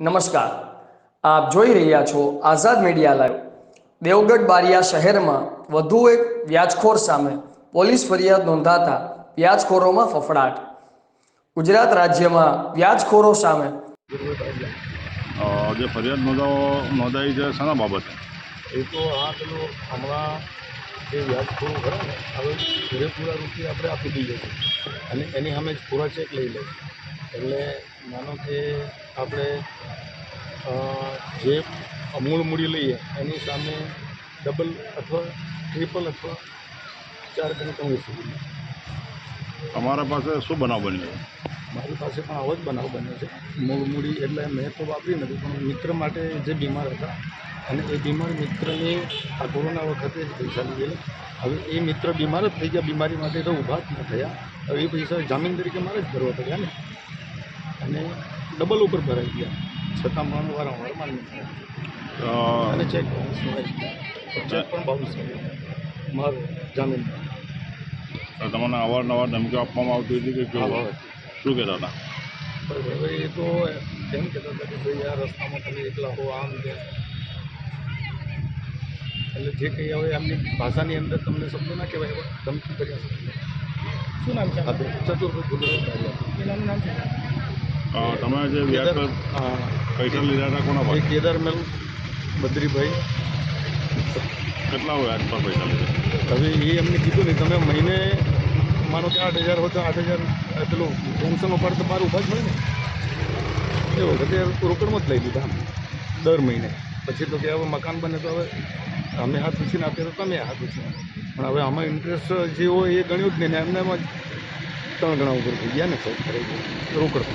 નમસ્કાર. આપ જોઈ રહ્યા છો આઝાદ મીડિયા લાઈવ. દેવગઢ બારિયા શહેરમાં વધુ એક વ્યાજખોર સામે પોલીસ ફરિયાદ નોંધાતા વ્યાજખોરોમાં ફફડાટ. ગુજરાત રાજ્યમાં વ્યાજખોરો સામે જે ફરિયાદ નોંધાવો નોંધાઈ છે શાના બાબતે? એ તો આ પેલું હમણાં જે વ્યાજખોરો ખરા ને હવે પૂરેપૂરા રૂપિયા આપણે આપી દઈએ છીએ. અને એની સામે જ પૂરા ચેક લઈ લે એટલે માનો કે આપણે જે મૂળ મૂડી લઈએ એની સામે ડબલ અથવા ટ્રિપલ અથવા ચાર ગણી કમિશન તમારા પાસે શું બનાવ બન્યો? મારી પાસે પણ આવો જ બનાવ બન્યો છે. મૂળ મૂડી એટલે મેં તો વાપરી નથી પણ મિત્ર માટે જે બીમાર હતા અને એ બીમાર મિત્રની આ કોરોના વખતે જ પૈસા લીધેલા. હવે એ મિત્ર બીમાર જ થઈ ગયા બીમારી માટે તો ઊભા જ ન થયા. હવે એ પૈસા જામીન તરીકે મારે જ ભરવા પડ્યા ને. અને ડબલ ઉપર ભરાઈ ગયા. છતાં પણ વારંવાર માન્ય અને ચેક બાઉન્સ ચેક પણ બાઉન્સ મારો જામીન. તમને અવારનવાર ધમકી આપવામાં આવતી હતી કે. શું કહેતા હતા? એ તો એમ કહેતા હતા કે ભાઈ આ રસ્તામાં તમે એકલા હો આમ કે. એટલે જે કંઈ હવે એમની ભાષાની અંદર તમને શબ્દો ના કહેવાય એવા ધમકી કર્યા શબ્દો શું નામ છે? ચતુર્ભુજ ગુજરાત એનાનું નામ છે? તમે જે વ્યાજ પર પૈસા લીધા હતા કોના પાસે કેદાર મેલ બદ્રીભાઈ. કેટલા વ્યાજ પર પૈસા લીધા? હવે એ એમને કીધું ને તમે મહિને માનો કે આઠ હજાર હોય તો આઠ હજાર પેલું પેન્શન ઉપાડ તો મારું ઊભા જ હોય ને. એ વખતે રોકડમાં જ લઈ લીધા દર મહિને. પછી તો કે હવે મકાન બને તો હવે અમે હાથ ઉછીને આપીએ તો તમે હાથ ઉછીને પણ હવે આમાં ઇન્ટરેસ્ટ જે હોય એ ગણ્યું જ નહીં ને એમને એમાં ત્રણ ગણા ઉપર થઈ ગયા ને સૌ ખરેખર રોકડ